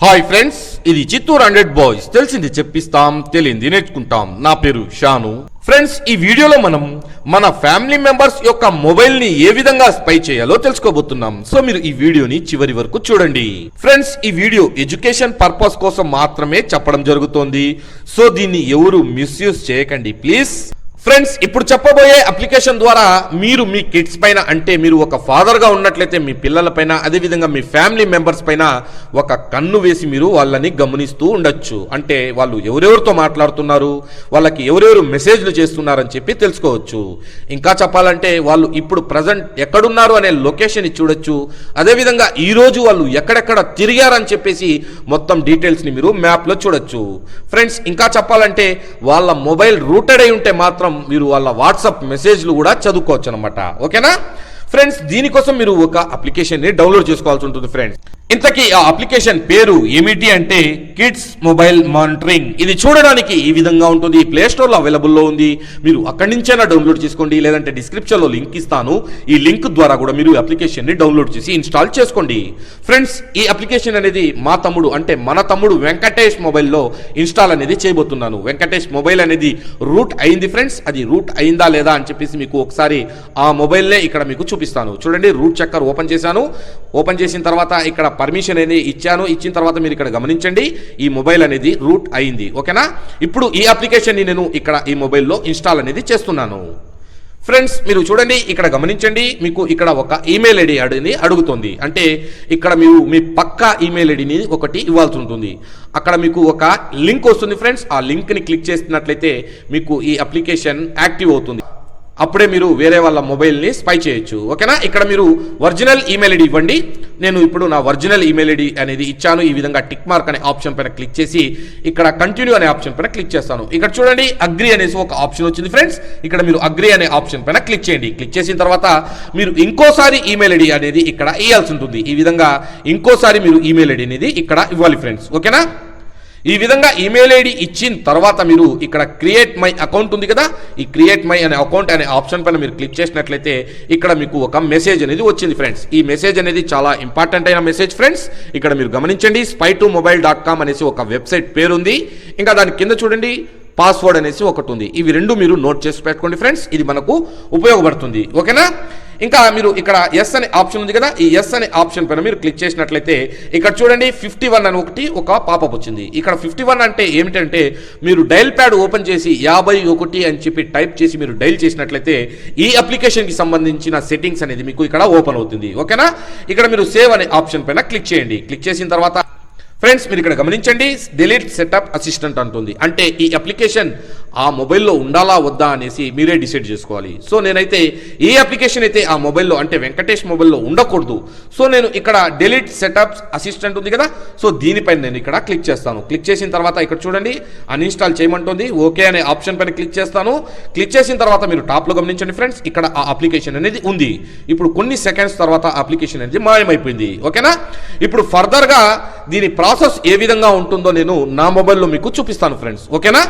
Hi friends ఇది Chittoor hundred boys. తెలిసింది చెప్పిస్తాం తెలియంది నేర్చుకుంటాం. నా పేరు షాను. ఫ్రెండ్స్ ఈ వీడియోలో మనం మన ఫ్యామిలీ మెంబర్స్ యొక్క మొబైల్ని ఏ విధంగా స్పై చేయాలో తెలుసుకోబోతున్నాం. సో మీరు ఈ వీడియోని చివరి వరకు చూడండి. ఫ్రెండ్స్ ఈ వీడియో ఎడ్యుకేషన్ పర్పస్ కోసం మాత్రమే చెప్పడం జరుగుతోంది. సో దీన్ని ఎవరు మిస్యూజ్ చేయకండి ప్లీజ్. ఫ్రెండ్స్ ఇప్పుడు చెప్పబోయే అప్లికేషన్ ద్వారా మీరు మీ కిడ్స్ పైన అంటే మీరు ఒక ఫాదర్గా ఉన్నట్లయితే మీ పిల్లల పైన అదేవిధంగా మీ ఫ్యామిలీ మెంబర్స్ పైన ఒక కన్ను వేసి మీరు వాళ్ళని గమనిస్తూ ఉండొచ్చు. అంటే వాళ్ళు ఎవరెవరితో మాట్లాడుతున్నారు వాళ్ళకి ఎవరెవరు మెసేజ్లు చేస్తున్నారని చెప్పి తెలుసుకోవచ్చు. ఇంకా చెప్పాలంటే వాళ్ళు ఇప్పుడు ప్రజెంట్ ఎక్కడున్నారు అనే లొకేషన్ చూడొచ్చు. అదేవిధంగా ఈ రోజు వాళ్ళు ఎక్కడెక్కడ తిరిగారని చెప్పేసి మొత్తం డీటెయిల్స్ని మీరు మ్యాప్లో చూడొచ్చు. ఫ్రెండ్స్ ఇంకా చెప్పాలంటే వాళ్ళ మొబైల్ రూటెడ్ అయి ఉంటే మాత్రం మీరు వాళ్ళ వాట్సాప్ మెసేజ్లు కూడా చదువుకోవచ్చు అనమాట ఓకేనా? ఫ్రెండ్స్ దీనికోసం మీరు ఒక అప్లికేషన్ని డౌన్లోడ్ చేసుకోవాల్సి ఉంటుంది ఫ్రెండ్స్. ఇంతకీ ఆ అప్లికేషన్ పేరు ఏమిటి అంటే కిడ్స్ మొబైల్ మానిటరింగ్. ఇది చూడడానికి ఈ విధంగా ఉంటుంది ప్లే స్టోర్లో అవైలబుల్లో ఉంది. మీరు అక్కడి నుంచైనా డౌన్లోడ్ చేసుకోండి లేదంటే డిస్క్రిప్షన్లో లింక్ ఇస్తాను. ఈ లింక్ ద్వారా కూడా మీరు అప్లికేషన్ని డౌన్లోడ్ చేసి ఇన్స్టాల్ చేసుకోండి. ఫ్రెండ్స్ ఈ అప్లికేషన్ అనేది మా తమ్ముడు అంటే మన తమ్ముడు వెంకటేష్ మొబైల్లో ఇన్స్టాల్ అనేది చేయబోతున్నాను. వెంకటేష్ మొబైల్ అనేది రూట్ అయింది ఫ్రెండ్స్. అది రూట్ అయిందా లేదా అని చెప్పేసి మీకు ఒకసారి ఆ మొబైల్నే ఇక్కడ మీకు చూపిస్తాను. చూడండి రూట్ చక్కర్ ఓపెన్ చేశాను. ఓపెన్ చేసిన తర్వాత ఇక్కడ పర్మిషన్ అనేది ఇచ్చాను. ఇచ్చిన తర్వాత మీరు ఇక్కడ గమనించండి. ఈ మొబైల్ అనేది రూట్ అయింది. ఓకేనా? ఇప్పుడు ఈ అప్లికేషన్ని నేను ఇక్కడ ఈ మొబైల్లో ఇన్స్టాల్ అనేది చేస్తున్నాను. ఫ్రెండ్స్ మీరు చూడండి. ఇక్కడ గమనించండి. మీకు ఇక్కడ ఒక ఈమెయిల్ ఐడి అడిని అడుగుతుంది. అంటే ఇక్కడ మీరు మీ పక్కా ఈమెయిల్ ఐడిని ఒకటి ఇవ్వాల్సి ఉంటుంది. అక్కడ మీకు ఒక లింక్ వస్తుంది ఫ్రెండ్స్. ఆ లింక్ని క్లిక్ చేసినట్లయితే మీకు ఈ అప్లికేషన్ యాక్టివ్ అవుతుంది. అప్పుడే మీరు వేరే వాళ్ళ మొబైల్ని స్పై చేయొచ్చు. ఓకేనా? ఇక్కడ మీరు ఒరిజినల్ ఈమెయిల్ ఐడి ఇవ్వండి. నేను ఇప్పుడు నా ఒరిజినల్ ఈమెయిల్ ఐడి అనేది ఇచ్చాను. ఈ విధంగా టిక్ మార్క్ అనే ఆప్షన్ పైన క్లిక్ చేసి ఇక్కడ కంటిన్యూ అనే ఆప్షన్ పైన క్లిక్ చేస్తాను. ఇక్కడ చూడండి అగ్రి అనేసి ఒక ఆప్షన్ వచ్చింది ఫ్రెండ్స్ ఇక్కడ మీరు అగ్రి అనే ఆప్షన్ పైన క్లిక్ చేయండి. క్లిక్ చేసిన తర్వాత మీరు ఇంకోసారి ఈమెయిల్ ఐడి అనేది ఇక్కడ ఇవ్వాల్సి ఉంటుంది. ఈ విధంగా ఇంకోసారి మీరు ఈమెయిల్ ఐడి అనేది ఇక్కడ ఇవ్వాలి ఫ్రెండ్స్ ఓకేనా? ఈ విధంగా ఈమెయిల్ ఐడి ఇచ్చిన తర్వాత మీరు ఇక్కడ క్రియేట్ మై అకౌంట్ ఉంది కదా ఈ క్రియేట్ మై అనే అకౌంట్ అనే ఆప్షన్ పైన మీరు క్లిక్ చేసినట్లయితే ఇక్కడ మీకు ఒక మెసేజ్ అనేది వచ్చింది ఫ్రెండ్స్ ఈ మెసేజ్ అనేది చాలా ఇంపార్టెంట్ అయిన మెసేజ్ ఫ్రెండ్స్ ఇక్కడ మీరు గమనించండి spy to mobile dot com అనేసి ఒక వెబ్సైట్ పేరుంది. ఇంకా దాని కింద చూడండి పాస్వర్డ్ అనేసి ఒకటి ఉంది. ఇవి రెండు మీరు నోట్ చేసి పెట్టుకోండి ఫ్రెండ్స్ ఇది మనకు ఉపయోగపడుతుంది. ఓకేనా? ఇంకా మీరు ఇక్కడ ఎస్ అనే ఆప్షన్ ఉంది కదా ఈ ఎస్ అనే ఆప్షన్ పైన మీరు క్లిక్ చేసినట్లయితే ఇక్కడ చూడండి ఫిఫ్టీ వన్ అని ఒకటి ఒక పాపప్ వచ్చింది. ఇక్కడ ఫిఫ్టీ వన్ అంటే ఏమిటంటే మీరు డైల్ ప్యాడ్ ఓపెన్ చేసి యాభై ఒకటి అని చెప్పి టైప్ చేసి మీరు డైల్ చేసినట్లయితే ఈ అప్లికేషన్కి సంబంధించిన సెట్టింగ్స్ అనేది మీకు ఇక్కడ ఓపెన్ అవుతుంది. ఓకేనా ఇక్కడ మీరు సేవ్ అనే ఆప్షన్ పైన క్లిక్ చేయండి. క్లిక్ చేసిన తర్వాత ఫ్రెండ్స్ మీరు ఇక్కడ గమనించండి డిలీట్ సెటప్ అసిస్టెంట్ అంటుంది. అంటే ఈ అప్లికేషన్ ఆ మొబైల్లో ఉండాలా వద్దా అనేసి మీరే డిసైడ్ చేసుకోవాలి. సో నేనైతే ఏ అప్లికేషన్ అయితే ఆ మొబైల్లో అంటే వెంకటేష్ మొబైల్లో ఉండకూడదు సో నేను ఇక్కడ డిలీట్ సెటప్స్ అసిస్టెంట్ ఉంది కదా సో దీనిపైన నేను ఇక్కడ క్లిక్ చేస్తాను. క్లిక్ చేసిన తర్వాత ఇక్కడ చూడండి అన్ఇన్స్టాల్ చేయమంటుంది. ఓకే అనే ఆప్షన్ పైన క్లిక్ చేస్తాను. క్లిక్ చేసిన తర్వాత మీరు టాప్లో గమనించండి ఫ్రెండ్స్ ఇక్కడ ఆ అప్లికేషన్ అనేది ఉంది. ఇప్పుడు కొన్ని సెకండ్స్ తర్వాత అప్లికేషన్ అనేది మాయమైపోయింది. ఓకేనా? ఇప్పుడు ఫర్దర్గా దీని ప్రాసెస్ ఏ విధంగా ఉంటుందో నేను నా మొబైల్లో మీకు చూపిస్తాను ఫ్రెండ్స్. ఓకేనా?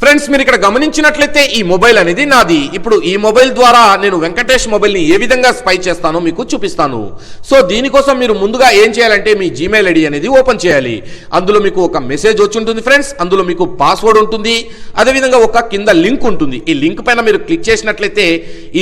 ఫ్రెండ్స్ మీరు ఇక్కడ గమనించినట్లయితే ఈ మొబైల్ అనేది నాది. ఇప్పుడు ఈ మొబైల్ ద్వారా నేను వెంకటేష్ మొబైల్ని ఏ విధంగా స్పై చేస్తానో మీకు చూపిస్తాను. సో దీనికోసం మీరు ముందుగా ఏం చేయాలంటే మీ జీమెయిల్ ఐడి అనేది ఓపెన్ చేయాలి. అందులో మీకు ఒక మెసేజ్ వచ్చి ఉంటుంది ఫ్రెండ్స్ అందులో మీకు పాస్వర్డ్ ఉంటుంది. అదేవిధంగా ఒక కింద లింక్ ఉంటుంది. ఈ లింక్ పైన మీరు క్లిక్ చేసినట్లయితే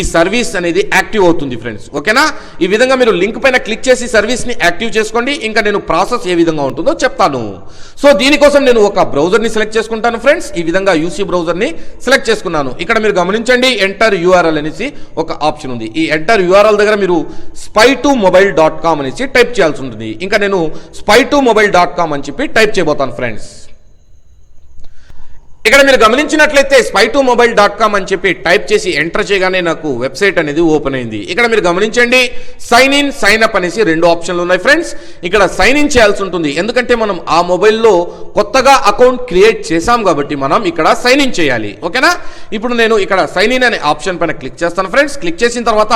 ఈ సర్వీస్ అనేది యాక్టివ్ అవుతుంది ఫ్రెండ్స్ ఓకేనా? ఈ విధంగా మీరు లింక్ పైన క్లిక్ చేసి సర్వీస్ని యాక్టివ్ చేసుకోండి. ఇంకా నేను ప్రాసెస్ ఏ విధంగా ఉంటుందో చెప్తాను. సో దీనికోసం నేను ఒక బ్రౌజర్ని సెలెక్ట్ చేసుకుంటాను ఫ్రెండ్స్ ఈ విధంగా యూసీ బ్రౌజర్ని సెలెక్ట్ చేసుకున్నాను. ఇక్కడ మీరు గమనించండి ఎంటర్ యూఆర్ఎల్ అనేసి ఒక ఆప్షన్ ఉంది. ఈ ఎంటర్ యూఆర్ఎల్ దగ్గర మీరు spy to mobile dot com అనేసి టైప్ చేయాల్సి ఉంటుంది. ఇంకా నేను spy to mobile dot com అని చెప్పి టైప్ చేయబోతాను ఫ్రెండ్స్ ఇక్కడ మీరు గమనించినట్లయితే స్పైటూ మొబైల్ డాట్ కామ్ అని చెప్పి టైప్ చేసి ఎంటర్ చేయగానే నాకు వెబ్సైట్ అనేది ఓపెన్ అయింది. ఇక్కడ మీరు గమనించండి సైన్ ఇన్ సైన్ అప్ అనేసి రెండు ఆప్షన్లు ఉన్నాయి ఫ్రెండ్స్. ఇక్కడ సైన్ ఇన్ చేయాల్సి ఉంటుంది. ఎందుకంటే మనం ఆ మొబైల్లో కొత్తగా అకౌంట్ క్రియేట్ చేశాం కాబట్టి మనం ఇక్కడ సైన్ ఇన్ చేయాలి. ఓకేనా? ఇప్పుడు నేను ఇక్కడ సైన్ ఇన్ అనే ఆప్షన్ పైన క్లిక్ చేస్తాను ఫ్రెండ్స్. క్లిక్ చేసిన తర్వాత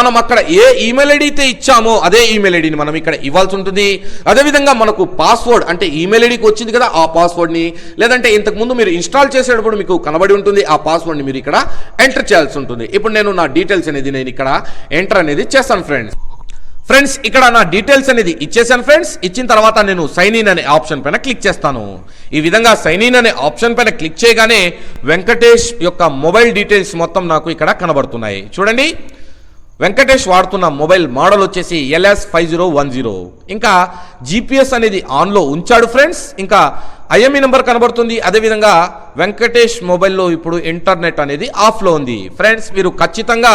మనం అక్కడ ఏ ఈమెయిల్ ఐడి అయితే ఇచ్చామో అదే ఈమెయిల్ ఐడిని మనం ఇక్కడ ఇవ్వాల్సి ఉంటుంది. అదేవిధంగా మనకు పాస్వర్డ్ అంటే ఈమెయిల్ ఐడికి వచ్చింది కదా ఆ పాస్వర్డ్ని లేదంటే ఇంతకుముందు మీరు ఇన్స్టాల్ చేసేటప్పుడు మీకు కనబడి ఉంటుంది ఆ పాస్వర్డ్ని మీరు ఇక్కడ ఎంటర్ చేయాల్సి ఉంటుంది. ఇప్పుడు నేను నా డీటెయిల్స్ అనేది నేను ఇక్కడ ఎంటర్ అనేది చేస్తాను ఫ్రెండ్స్ ఫ్రెండ్స్ ఇక్కడ నా డీటెయిల్స్ అనేది ఇచ్చేసాను ఫ్రెండ్స్ ఇచ్చిన తర్వాత నేను సైన్ ఇన్ అనే ఆప్షన్ పైన క్లిక్ చేస్తాను. ఈ విధంగా సైన్ ఇన్ అనే ఆప్షన్ పైన క్లిక్ చేయగానే వెంకటేష్ యొక్క మొబైల్ డీటెయిల్స్ మొత్తం నాకు ఇక్కడ కనబడుతున్నాయి. చూడండి. వెంకటేష్ వాడుతున్న మొబైల్ మోడల్ వచ్చేసి LS five zero one zero ఇంకా జీపీఎస్ అనేది ఆన్లో ఉంచాడు ఫ్రెండ్స్ ఇంకా ఐఎంఈ నెంబర్ కనబడుతుంది. అదేవిధంగా వెంకటేష్ మొబైల్లో ఇప్పుడు ఇంటర్నెట్ అనేది ఆఫ్లో ఉంది. ఫ్రెండ్స్ మీరు ఖచ్చితంగా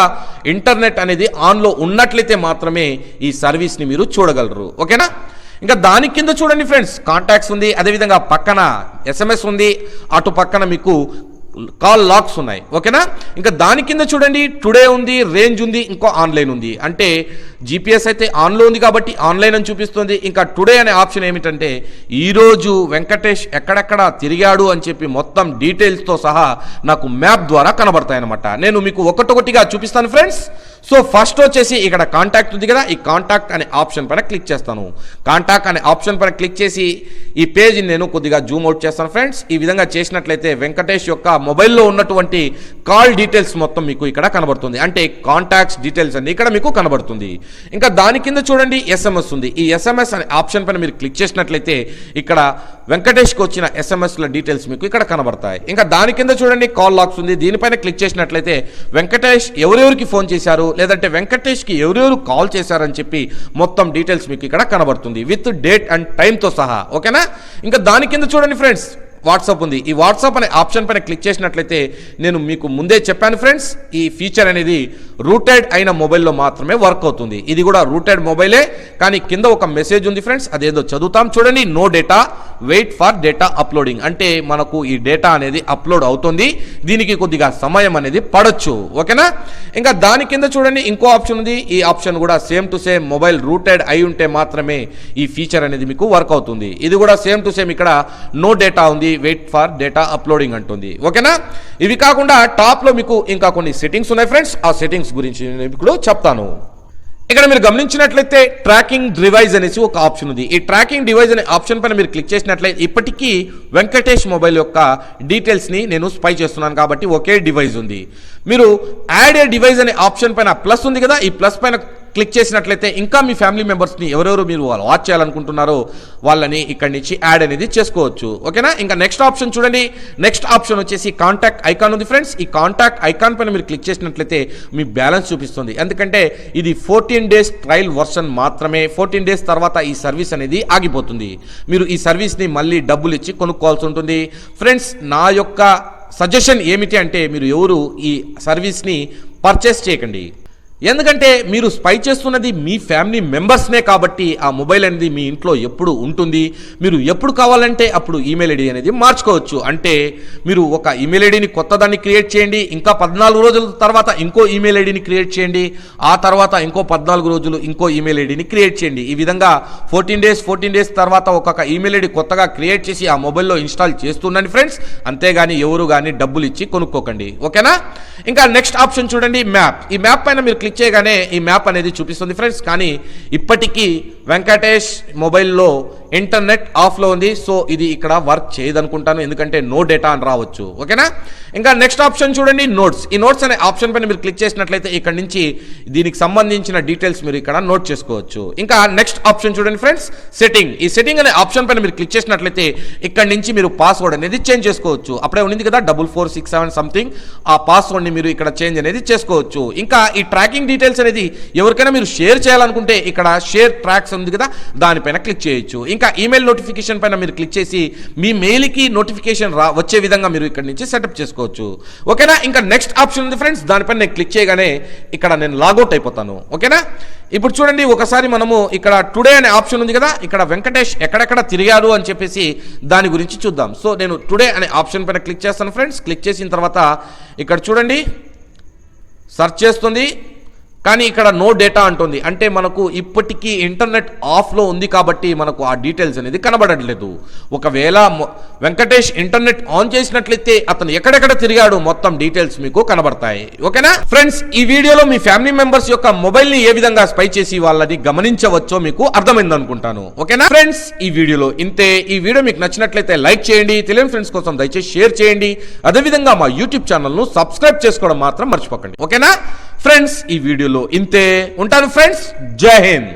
ఇంటర్నెట్ అనేది ఆన్లో ఉన్నట్లయితే మాత్రమే ఈ సర్వీస్ని మీరు చూడగలరు. ఓకేనా? ఇంకా దాని కింద చూడండి ఫ్రెండ్స్ కాంటాక్ట్స్ ఉంది. అదేవిధంగా పక్కన ఎస్ఎంఎస్ ఉంది. అటు పక్కన మీకు కాల్ లాక్స్ ఉన్నాయి. ఓకేనా? ఇంకా దాని కింద చూడండి టుడే ఉంది రేంజ్ ఉంది ఇంకో ఆన్లైన్ ఉంది. అంటే జీపీఎస్ అయితే ఆన్లో ఉంది కాబట్టి ఆన్లైన్ అని చూపిస్తుంది. ఇంకా టుడే అనే ఆప్షన్ ఏమిటంటే ఈరోజు వెంకటేష్ ఎక్కడెక్కడ తిరిగాడు అని చెప్పి మొత్తం డీటెయిల్స్తో సహా నాకు మ్యాప్ ద్వారా కనబడతాయి అనమాట నేను మీకు ఒకటొకటిగా చూపిస్తాను ఫ్రెండ్స్. సో ఫస్ట్ వచ్చేసి ఇక్కడ కాంటాక్ట్ ఉంది కదా ఈ కాంటాక్ట్ అనే ఆప్షన్ పైన క్లిక్ చేస్తాను. కాంటాక్ట్ అనే ఆప్షన్ పైన క్లిక్ చేసి ఈ పేజీని నేను కొద్దిగా జూమ్ అవుట్ చేస్తాను ఫ్రెండ్స్ ఈ విధంగా చేసినట్లయితే వెంకటేష్ యొక్క మొబైల్లో ఉన్నటువంటి కాల్ డీటెయిల్స్ మొత్తం మీకు ఇక్కడ కనబడుతుంది. అంటే కాంటాక్ట్స్ డీటెయిల్స్ అన్ని ఇక్కడ మీకు కనబడుతుంది. ఇంకా దాని కింద చూడండి ఎస్ఎంఎస్ ఉంది. ఈ ఎస్ఎంఎస్ అనే ఆప్షన్ పైన మీరు క్లిక్ చేసినట్లయితే ఇక్కడ వెంకటేష్కి వచ్చిన ఎస్ఎంఎస్ల డీటెయిల్స్ మీకు ఇక్కడ కనబడతాయి. ఇంకా దాని కింద చూడండి కాల్ లాక్స్ ఉంది. దీనిపైన క్లిక్ చేసినట్లయితే వెంకటేష్ ఎవరెవరికి ఫోన్ చేశారు? లేదంటే వెంకటేష్కి ఎవరెవరు కాల్ చేశారని చెప్పి మొత్తం డీటెయిల్స్ మీకు ఇక్కడ కనబడుతుంది. విత్ డేట్ అండ్ టైంతో సహా. ఓకేనా? ఇంకా దాని కింద చూడండి ఫ్రెండ్స్. వాట్సాప్ ఉంది. ఈ వాట్సాప్ అనే ఆప్షన్ పైన క్లిక్ చేసినట్లయితే నేను మీకు ముందే చెప్పాను ఫ్రెండ్స్ ఈ ఫీచర్ అనేది రూటెడ్ అయిన మొబైల్లో మాత్రమే వర్క్ అవుతుంది. ఇది కూడా రూటెడ్ మొబైలే కానీ కింద ఒక మెసేజ్ ఉంది ఫ్రెండ్స్ అదేదో చదువుతాం. చూడండి no data. Wait for data uploading అంటే మనకు ఈ డేటా అనేది అప్లోడ్ అవుతుంది. దీనికి కొద్దిగా సమయం అనేది పడొచ్చు. ఓకేనా? ఇంకా దాని కింద చూడండి ఇంకో ఆప్షన్ ఉంది. ఈ ఆప్షన్ కూడా same to same mobile rooted అయి ఉంటే మాత్రమే ఈ ఫీచర్ అనేది మీకు వర్క్ అవుతుంది. ఇది కూడా సేమ్ టు సేమ్ ఇక్కడ నో డేటా ఉంది వెయిట్ ఫర్ డేటా అప్లోడింగ్ అంటుంది. ఓకేనా? ఇవి కాకుండా టాప్లో మీకు ఇంకా కొన్ని సెట్టింగ్స్ ఉన్నాయి ఫ్రెండ్స్ ఆ సెట్టింగ్స్ గురించి నేను ఇప్పుడు చెప్తాను. ఇక్కడ మీరు గమనించినట్లయితే ట్రాకింగ్ డివైజ్ అనేసి ఒక ఆప్షన్ ఉంది. ఈ ట్రాకింగ్ డివైజ్ అనే ఆప్షన్ పైన మీరు క్లిక్ చేసినట్లయితే ఇప్పటికీ వెంకటేష్ మొబైల్ యొక్క డీటెయిల్స్ని నేను స్పై చేస్తున్నాను కాబట్టి ఒకే డివైజ్ ఉంది. మీరు యాడ్ ఏ డివైజ్ అనే ఆప్షన్ పైన ప్లస్ ఉంది కదా ఈ ప్లస్ పైన క్లిక్ చేసినట్లయితే ఇంకా మీ ఫ్యామిలీ మెంబర్స్ని ఎవరెవరు మీరు వాచ్ చేయాలనుకుంటున్నారో వాళ్ళని ఇక్కడి నుంచి యాడ్ అనేది చేసుకోవచ్చు. ఓకేనా? ఇంకా నెక్స్ట్ ఆప్షన్ చూడండి. నెక్స్ట్ ఆప్షన్ వచ్చేసి కాంటాక్ట్ ఐకాన్ ఉంది ఫ్రెండ్స్. ఈ కాంటాక్ట్ ఐకాన్ పైన మీరు క్లిక్ చేసినట్లయితే మీ బ్యాలెన్స్ చూపిస్తుంది. ఎందుకంటే ఇది ఫోర్టీన్ డేస్ ట్రయల్ వర్షన్ మాత్రమే. ఫోర్టీన్ డేస్ తర్వాత ఈ సర్వీస్ అనేది ఆగిపోతుంది. మీరు ఈ సర్వీస్ని మళ్ళీ డబ్బులు ఇచ్చి కొనుక్కోవాల్సి ఉంటుంది. ఫ్రెండ్స్ నా యొక్క సజెషన్ ఏమిటి అంటే మీరు ఎవరు ఈ సర్వీస్ని పర్చేస్ చేయకండి. ఎందుకంటే మీరు స్పై చేస్తున్నది మీ ఫ్యామిలీ మెంబర్స్నే కాబట్టి ఆ మొబైల్ అనేది మీ ఇంట్లో ఎప్పుడు ఉంటుంది మీరు ఎప్పుడు కావాలంటే అప్పుడు ఈమెయిల్ ఐడి అనేది మార్చుకోవచ్చు. అంటే మీరు ఒక ఈమెయిల్ ఐడిని కొత్త దాన్ని క్రియేట్ చేయండి ఇంకా పద్నాలుగు రోజుల తర్వాత ఇంకో ఈమెయిల్ ఐడిని క్రియేట్ చేయండి ఆ తర్వాత ఇంకో పద్నాలుగు రోజులు ఇంకో ఈమెయిల్ ఐడిని క్రియేట్ చేయండి. ఈ విధంగా ఫోర్టీన్ డేస్ ఫోర్టీన్ డేస్ తర్వాత ఒక్కొక్క ఈమెయిల్ ఐడి కొత్తగా క్రియేట్ చేసి ఆ మొబైల్లో ఇన్స్టాల్ చేస్తుండండి ఫ్రెండ్స్ అంతేగాని ఎవరు కానీ డబ్బులు ఇచ్చి కొనుక్కోకండి. ఓకేనా? ఇంకా నెక్స్ట్ ఆప్షన్ చూడండి మ్యాప్ ఈ మ్యాప్ పైన మీరు క్లిక్ చేయగానే ఈ మ్యాప్ అనేది చూపిస్తుంది ఫ్రెండ్స్ కానీ ఇప్పటికీ వెంకటేష్ మొబైల్లో ఇంటర్నెట్ ఆఫ్లో ఉంది. సో ఇది ఇక్కడ వర్క్ చేయదనుకుంటాను. ఎందుకంటే నో డేటా అని రావచ్చు. ఓకేనా? ఇంకా నెక్స్ట్ ఆప్షన్ చూడండి నోట్స్. ఈ నోట్స్ అనే ఆప్షన్ పైన మీరు క్లిక్ చేసినట్లయితే ఇక్కడ నుంచి దీనికి సంబంధించిన డీటెయిల్స్ మీరు ఇక్కడ నోట్ చేసుకోవచ్చు. ఇంకా నెక్స్ట్ ఆప్షన్ చూడండి ఫ్రెండ్స్ సెట్టింగ్. ఈ సెట్టింగ్ అనే ఆప్షన్ పైన మీరు క్లిక్ చేసినట్లయితే ఇక్కడ నుంచి మీరు పాస్వర్డ్ అనేది చేంజ్ చేసుకోవచ్చు. అప్పుడే ఉంది కదా double four six seven something. ఆ పాస్వర్డ్ని మీరు ఇక్కడ చేంజ్ అనేది చేసుకోవచ్చు. ఇంకా ఈ ట్రాకింగ్ డీటెయిల్స్ అనేది ఎవరికైనా మీరు షేర్ చేయాలనుకుంటే ఇక్కడ షేర్ ట్రాక్స్ ఉంది కదా దానిపైన క్లిక్ చేయొచ్చు. ఇంకా ఈమెయిల్ నోటిఫికేషన్ పైన మీరు క్లిక్ చేసి మీ మెయిల్కి నోటిఫికేషన్ రా వచ్చే విధంగా మీరు ఇక్కడ నుంచి సెటప్ చేసుకోవచ్చు. ఓకేనా? ఇంకా నెక్స్ట్ ఆప్షన్ ఉంది ఫ్రెండ్స్ దానిపైన నేను క్లిక్ చేయగానే ఇక్కడ నేను లాగౌట్ అయిపోతాను. ఓకేనా? ఇప్పుడు చూడండి ఒకసారి మనము ఇక్కడ టుడే అనే ఆప్షన్ ఉంది కదా ఇక్కడ వెంకటేష్ ఎక్కడెక్కడ తిరిగారు అని చెప్పేసి దాని గురించి చూద్దాం. సో నేను టుడే అనే ఆప్షన్ పైన క్లిక్ చేస్తాను ఫ్రెండ్స్ క్లిక్ చేసిన తర్వాత ఇక్కడ చూడండి సెర్చ్ చేస్తుంది. కానీ ఇక్కడ నో డేటా అంటుంది. అంటే మనకు ఇప్పటికీ ఇంటర్నెట్ ఆఫ్లో ఉంది కాబట్టి మనకు ఆ డీటెయిల్స్ అనేది కనబడట్లేదు. ఒకవేళ వెంకటేష్ ఇంటర్నెట్ ఆన్ చేసినట్లయితే అతను ఎక్కడెక్కడ తిరిగాడు మొత్తం డీటెయిల్స్ మీకు కనబడతాయి. ఓకేనా? ఫ్రెండ్స్ ఈ వీడియోలో మీ ఫ్యామిలీ మెంబర్స్ యొక్క మొబైల్ని ఏ విధంగా స్పై చేసి వాళ్ళని గమనించవచ్చో మీకు అర్థమైంది అనుకుంటాను ఓకేనా? ఫ్రెండ్స్ ఈ వీడియోలో ఇంతే. ఈ వీడియో మీకు నచ్చినట్లయితే లైక్ చేయండి. తెలియని ఫ్రెండ్స్ కోసం దయచేసి షేర్ చేయండి. అదేవిధంగా మా యూట్యూబ్ ఛానల్ను సబ్స్క్రైబ్ చేసుకోవడం మాత్రం మర్చిపోకండి. ఓకేనా? ఫ్రెండ్స్ ఈ వీడియోలో ఇంతే. ఉంటాను ఫ్రెండ్స్ జై హింద్.